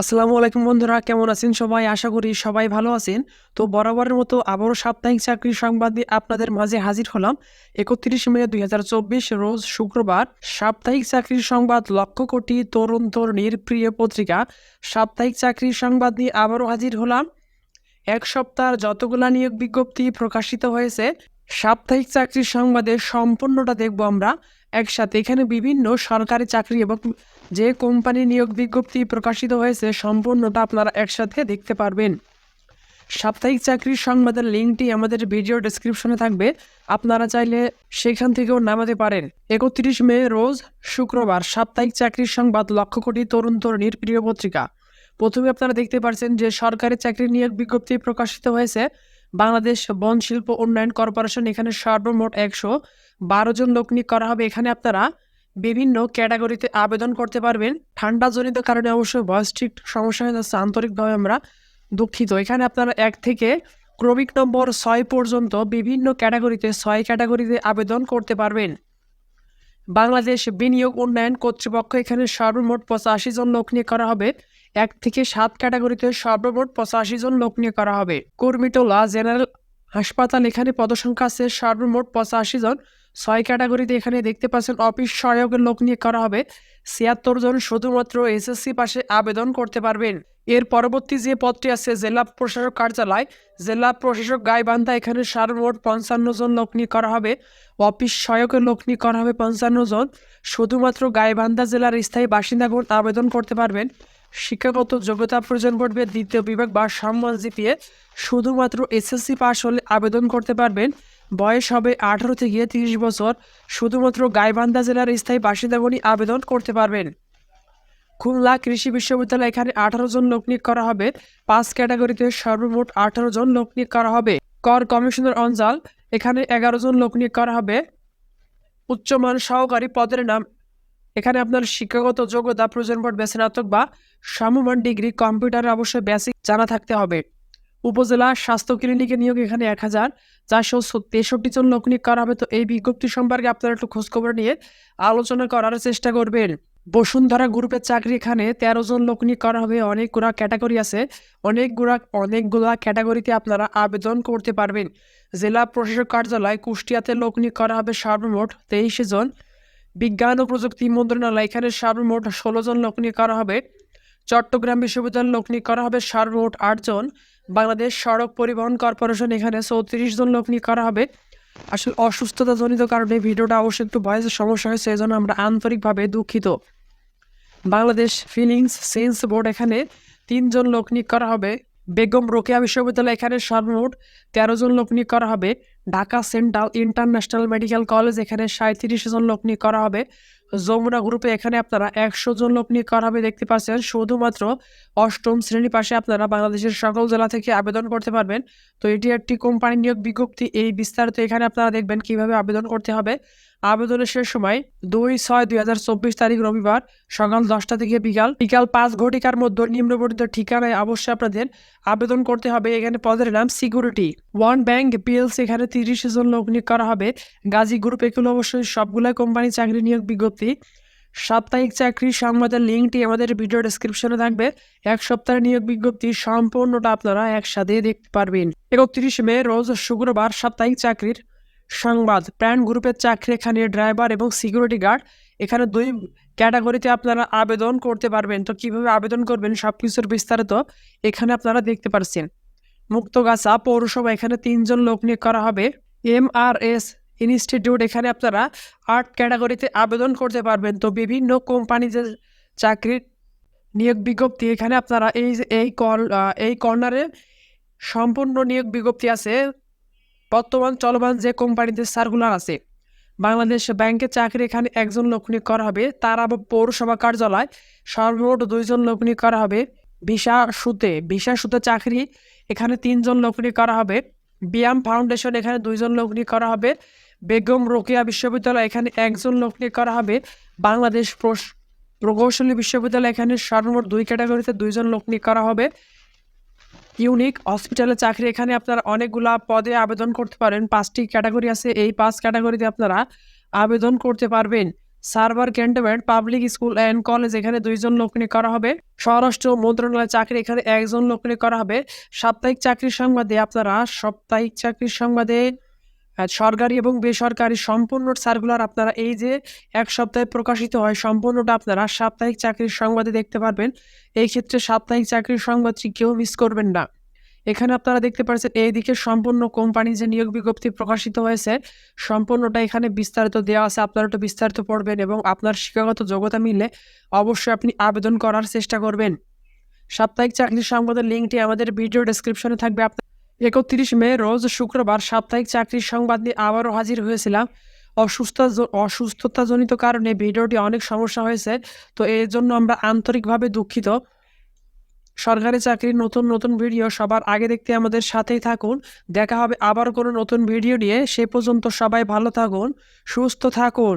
আসসালামু আলাইকুম বন্ধুরা, কেমন আছেন সবাই? আশা করি সবাই ভালো আছেন। তো বরাবরের মতো আবারও সাপ্তাহিক চাকরির সংবাদ আপনাদের মাঝে হাজির হলাম। একত্রিশ মে দুই হাজার চব্বিশ রোজ শুক্রবার, সাপ্তাহিক চাকরির সংবাদ, লক্ষ কোটি তরুণ তরুণীর প্রিয় পত্রিকা। সাপ্তাহিক চাকরির সংবাদ নিয়ে আবারও হাজির হলাম। এক সপ্তাহ যতগুলা নিয়োগ বিজ্ঞপ্তি প্রকাশিত হয়েছে সাপ্তাহিক চাকরির সংবাদে সম্পূর্ণটা দেখব আমরা। একসাথে এখানে বিভিন্ন সরকারি চাকরি এবং যে কোম্পানি নিয়োগ বিজ্ঞপ্তি প্রকাশিত হয়েছে, সম্পূর্ণটা আপনারা একসাথে দেখতে পারবেন। সাপ্তাহিক চাকরির সংবাদের লিঙ্কটি আমাদের ভিডিও ডেসক্রিপশনে থাকবে। আপনারা চাইলে সেখান থেকেও নামাতে পারেন। একত্রিশ মে রোজ শুক্রবার সাপ্তাহিক চাকরির সংবাদ লক্ষ কোটি তরুণ তরুণীর প্রিয় পত্রিকা। প্রথমে আপনারা দেখতে পাচ্ছেন যে সরকারি চাকরি নিয়োগ বিজ্ঞপ্তি প্রকাশিত হয়েছে। বাংলাদেশ বন শিল্প উন্নয়ন কর্পোরেশন এখানে সর্বমোট একশো বারো জন লোক নিয়োগ করা হবে। এখানে আপনারা বিভিন্ন ক্যাটাগরিতে আবেদন করতে পারবেন। ঠান্ডাজনিত কারণে অবশ্যই ভয়েস ঠিক সমস্যা হয়ে যাচ্ছে। আন্তরিকভাবে আমরা দুঃখিত। এখানে আপনারা এক থেকে ক্রমিক নম্বর ছয় পর্যন্ত বিভিন্ন ক্যাটাগরিতে, ছয় ক্যাটাগরিতে আবেদন করতে পারবেন। বাংলাদেশ বিনিয়োগ উন্নয়ন কর্তৃপক্ষ এখানে সর্বমোট পঁচাশি জন লোক নিয়ে করা হবে। এক থেকে সাত ক্যাটাগরিতে সর্বমোট পঁচাশি জন লোক নিয়ে করা হবে। কুর্মিটোলা জেনারেল হাসপাতাল এখানে পদসংখ্যা আছে সর্বমোট পঁচাশি জন। ছয় ক্যাটাগরিতে এখানে দেখতে পাচ্ছেন অফিস সহায়কের লোক নিয়ে করা হবে। ছিয়াত্তর জন শুধুমাত্র এসএসসি পাশে আবেদন করতে পারবেন। এর পরবর্তী যে পদটি আছে, জেলা প্রশাসক কার্যালয়, জেলা প্রশাসক গাইবান্ধা, এখানে সর্বমোট পঞ্চান্ন জন লোক নিয়ে করা হবে। অফিস সহায়কের লোক নিয়ে করা হবে পঞ্চান্ন জন। শুধুমাত্র গাইবান্ধা জেলার স্থায়ী বাসিন্দাগণ আবেদন করতে পারবেন। শিক্ষাগত যোগ্যতা প্রয়োজন পড়বে, দ্বিতীয় বিভাগ বা সম্মান জিপিএ। শুধুমাত্র এসএসসি পাস হলে আবেদন করতে পারবেন। বয়স হবে আঠারো থেকে তিরিশ বছর। শুধুমাত্র গাইবান্ধা জেলার স্থায়ী বাসিন্দাগণই আবেদন করতে পারবেন। খুলনা কৃষি বিশ্ববিদ্যালয় এখানে আঠারো জন লোক নিয়োগ করা হবে। পাঁচ ক্যাটাগরিতে সর্বমোট আঠারো জন লোক নিয়োগ করা হবে। কর কমিশনার অঞ্চল এখানে এগারো জন লোক নিয়োগ করা হবে। উচ্চমান সহকারী পদের নাম এখানে আপনার শিক্ষাগত যোগ্যতা, প্রয়োজন পড়বে স্নাতক বা সমমান ডিগ্রি কম্পিউটারে অবশ্যই বেসিক জানা থাকতে হবে। উপজেলা স্বাস্থ্য ক্লিনিকে নিয়োগ এখানে এক হাজার চারশো তেষট্টি জন লোক নিয়োগ করা হবে। তো এই বিজ্ঞপ্তি সম্পর্কে আপনারা একটু খোঁজখবর নিয়ে আলোচনা করার চেষ্টা করবেন। বসুন্ধরা গ্রুপের চাকরি এখানে তেরো জন লোক নিয়োগ করা হবে। অনেকগুলা ক্যাটাগরি আছে। অনেকগুলা অনেকগুলা ক্যাটাগরিতে আপনারা আবেদন করতে পারবেন। জেলা প্রশাসক কার্যালয় কুষ্টিয়াতে লোক নিয়োগ করা হবে সর্বমোট তেইশে জন। বিজ্ঞান ও প্রযুক্তি মন্ত্রণালয়, এখানে সর্বমোট ষোলো জন লোক নিয়োগ করা হবে। চট্টগ্রাম বিশ্ববিদ্যালয় লোক নিয়োগ করা হবে সর্বমোট আটজন বাংলাদেশ সড়ক পরিবহন কর্পোরেশন, এখানে চৌত্রিশ জন লোক নিয়োগ করা হবে। আসলে অসুস্থতাজনিত কারণে ভিডিওটা অবশ্যই একটু ভয়েসের সমস্যা হয়েছে এই জন্য আমরা আন্তরিকভাবে দুঃখিত। বাংলাদেশ ফিলিংস সেন্স বোর্ড, এখানে তিনজন লোক নিয়োগ করা হবে। বেগম রোকেয়া বিশ্ববিদ্যালয়, এখানে সর্বমোট তেরো জন লোক নিয়োগ করা হবে। Dhaka central international medical college এখানে সাঁত্রিশ জন লোক নিয়ে করা হবে। যমুনা গ্রুপে এখানে আপনারা একশো জন লোক নিয়োগ করা হবে দেখতে পাচ্ছেন। শুধুমাত্র অষ্টম শ্রেণি পাশে আপনারা বাংলাদেশের সকল জেলা থেকে আবেদন করতে পারবেন। তো এটি একটি কোম্পানি নিয়োগ বিজ্ঞপ্তি। এই বিস্তারিত এখানে আপনারা দেখবেন কীভাবে আবেদন করতে হবে। আবেদনের শেষ সময় দুই ছয় দুই হাজার চব্বিশ তারিখ রবিবার সকাল দশটা থেকে বিকাল বিকাল পাঁচ ঘটিকার মধ্যে নিম্নবর্ণিত ঠিকানায় অবশ্যই আপনাদের আবেদন করতে হবে। এখানে পদের নাম সিকিউরিটি। ওয়ান ব্যাংক পিএলসি এখানে তিরিশ জন লোক নিয়োগ করা হবে। গাজী গ্রুপ এগুলো অবশ্যই সবগুলাই কোম্পানি চাকরি নিয়োগ বিজ্ঞপ্তি সাপ্তাহিক চাকরি সংবাদের লিঙ্কটি আমাদের ভিডিও ডেসক্রিপশনে থাকবে। এক সপ্তাহের নিয়োগ বিজ্ঞপ্তি সম্পূর্ণটা আপনারা একসাথে দেখতে পারবেন। একত্রিশ মে, রোজ শুক্রবার সাপ্তাহিক চাকরির সংবাদ। প্রাণ গ্রুপের চাকরি এখানে ড্রাইভার এবং সিকিউরিটি গার্ড, এখানে দুই ক্যাটাগরিতে আপনারা আবেদন করতে পারবেন। তো কীভাবে আবেদন করবেন সব কিছুর বিস্তারিত এখানে আপনারা দেখতে পারছেন। মুক্তগাছা পৌরসভা, এখানে তিনজন লোক নিয়োগ করা হবে। এম আর এস ইনস্টিটিউট, এখানে আপনারা আর্ট ক্যাটাগরিতে আবেদন করতে পারবেন। তো বিভিন্ন কোম্পানি যে চাকরির নিয়োগ বিজ্ঞপ্তি এখানে আপনারা এই এই কল এই কর্নারে সম্পূর্ণ নিয়োগ বিজ্ঞপ্তি আছে। বর্তমান চলমান যে কোম্পানিতে সার্কুলার আছে, বাংলাদেশ ব্যাংকের চাকরি এখানে একজন লোক নিয়োগ করা হবে। তার আবার পৌরসভা কার্যালয় সর্বমোট দুইজন লোক নিয়োগ করা হবে। ভিসা সুতে ভিসা সুতে চাকরি এখানে তিনজন লোক নিয়োগ করা হবে। বিয়াম ফাউন্ডেশন এখানে দুইজন লোক নিয়োগ করা হবে। বেগম রোকেয়া বিশ্ববিদ্যালয় এখানে একজন লোক নিয়োগ করা হবে। বাংলাদেশ প্রকৌশলী বিশ্ববিদ্যালয় এখানে সর্বমোট দুই ক্যাটাগরিতে দুইজন লোক নিয়ে করা হবে। ইউনিক হসপিটালে চাকরি এখানে আপনারা অনেকগুলা পদে আবেদন করতে পারেন। পাঁচটি ক্যাটাগরি আছে। এই পাঁচ ক্যাটাগরিতে আপনারা আবেদন করতে পারবেন। Savar cantonment, public school and college এখানে দুইজন লোক নিয়োগ করা হবে। স্বরাষ্ট্র মন্ত্রণালয় চাকরি এখানে একজন লোক নিয়োগ করা হবে। সাপ্তাহিক চাকরির সংবাদে আপনারা সাপ্তাহিক চাকরির সংবাদে সরকারি এবং বেসরকারি সম্পূর্ণ সার্কুলার আপনারা এই যে এক সপ্তাহে প্রকাশিত হয়, সম্পূর্ণটা আপনারা সাপ্তাহিক চাকরির সংবাদে দেখতে পারবেন। এই ক্ষেত্রে সাপ্তাহিক চাকরির সংবাদটি কেউ মিস করবেন না। এখানে আপনারা দেখতে পাচ্ছেন এইদিকে সম্পূর্ণ কোম্পানি যে নিয়োগ বিজ্ঞপ্তি প্রকাশিত হয়েছে, সম্পূর্ণটা এখানে বিস্তারিত দেওয়া আছে, আপনারা একটু বিস্তারিত পড়বেন এবং আপনার শিক্ষাগত যোগ্যতা মিললে অবশ্যই আপনি আবেদন করার চেষ্টা করবেন। সাপ্তাহিক চাকরির সংবাদের লিঙ্কটি আমাদের ভিডিও ডেসক্রিপশনে থাকবে একত্রিশ মে রোজ শুক্রবার সাপ্তাহিক চাকরির সংবাদ নিয়ে আবারও হাজির হয়েছিলাম। অসুস্থ অসুস্থতাজনিত কারণে ভিডিওটি অনেক সমস্যা হয়েছে, তো এর জন্য আমরা আন্তরিকভাবে দুঃখিত। সরকারি চাকরির নতুন নতুন ভিডিও সবার আগে দেখতে আমাদের সাথেই থাকুন। দেখা হবে আবার কোনো নতুন ভিডিও নিয়ে। সে পর্যন্ত সবাই ভালো থাকুন, সুস্থ থাকুন।